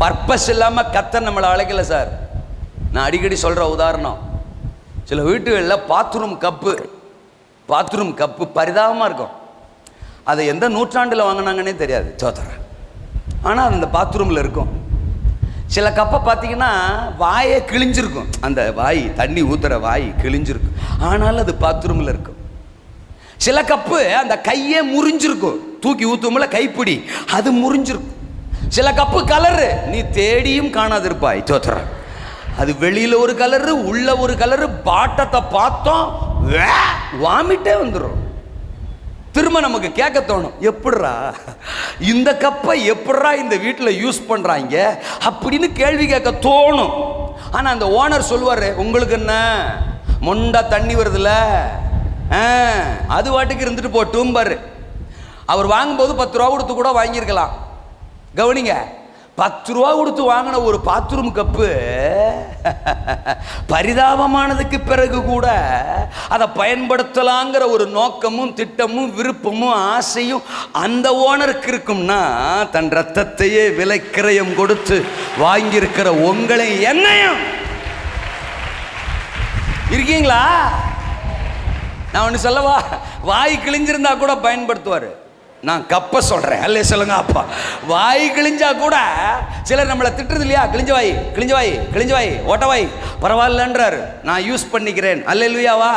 Purpose இல்லாமல் கத்த நம்மளை அழைக்கல சார் நான் அடிக்கடி சொல்கிற உதாரணம் சில வீட்டுகளில் பாத்ரூம் கப்பு பாத்ரூம் கப்பு பரிதாபமாக இருக்கும். அதை எந்த நூற்றாண்டில் வாங்கினாங்கன்னே தெரியாது சோதரன் ஆனால் அது அந்த பாத்ரூமில் இருக்கும். சில கப்பை பார்த்தீங்கன்னா வாயே கிழிஞ்சிருக்கும். அந்த வாய் தண்ணி ஊற்றுற வாய் கிழிஞ்சிருக்கும். ஆனாலும் அது பாத்ரூமில் இருக்கும். சில கப்பு அந்த கையே முறிஞ்சிருக்கும். தூக்கி ஊற்றும்ல கைப்பிடி அது முறிஞ்சிருக்கும். சில கப்பு கலரு. நீ தேடியும் காணாதிருப்பாய். தோத்துற அது வெளியில ஒரு கலரு உள்ள ஒரு கலரு பாட்டத்தை பார்த்தோம் வே, வாமிட்டே வந்துடும் திரும்ப நமக்கு கேட்க தோணும் எப்படிரா இந்த கப்பை எப்படிரா இந்த வீட்டில் யூஸ் பண்ணுறாங்க அப்படின்னு கேள்வி கேட்க தோணும். ஆனால் அந்த ஓனர் சொல்லுவார் உங்களுக்கு என்ன? மொண்டா தண்ணி வருதுல்ல ஆ, அது வாட்டுக்கு இருந்துட்டு போட்டும் பாரு அவர் வாங்கும்போது பத்து ரூபா கொடுத்து கூட வாங்கியிருக்கலாம். கவனிங்க பத்து ரூபா கொடுத்து வாங்கின ஒரு பாத்ரூம் கப்பு பரிதாபமானதுக்கு பிறகு கூட அதை பயன்படுத்தலாங்கிற ஒரு நோக்கமும் திட்டமும் விருப்பமும் ஆசையும் அந்த ஓனருக்கு இருக்கும்னா தன் ரத்தத்தையே விலைக்கிரயம் கொடுத்து வாங்கியிருக்கிற உங்களை என்னையும். இருக்கீங்களா? நான் ஒன்று சொல்லவா? வாய் கிழிஞ்சிருந்தா கூட பயன்படுத்துவார். நான் கப்ப சொல்கிறேன் அல்லே சொல்லுங்க அப்பா. வாய் கிழிஞ்சா கூட சிலர் நம்மளை திட்டுறது இல்லையா? கிழிஞ்ச வாய் கிழிஞ்ச வாய் கிழிஞ்ச வாய் ஓட்ட வாய். பரவாயில்லன்றாரு. நான் யூஸ் பண்ணிக்கிறேன். அல்லேலுயாவா?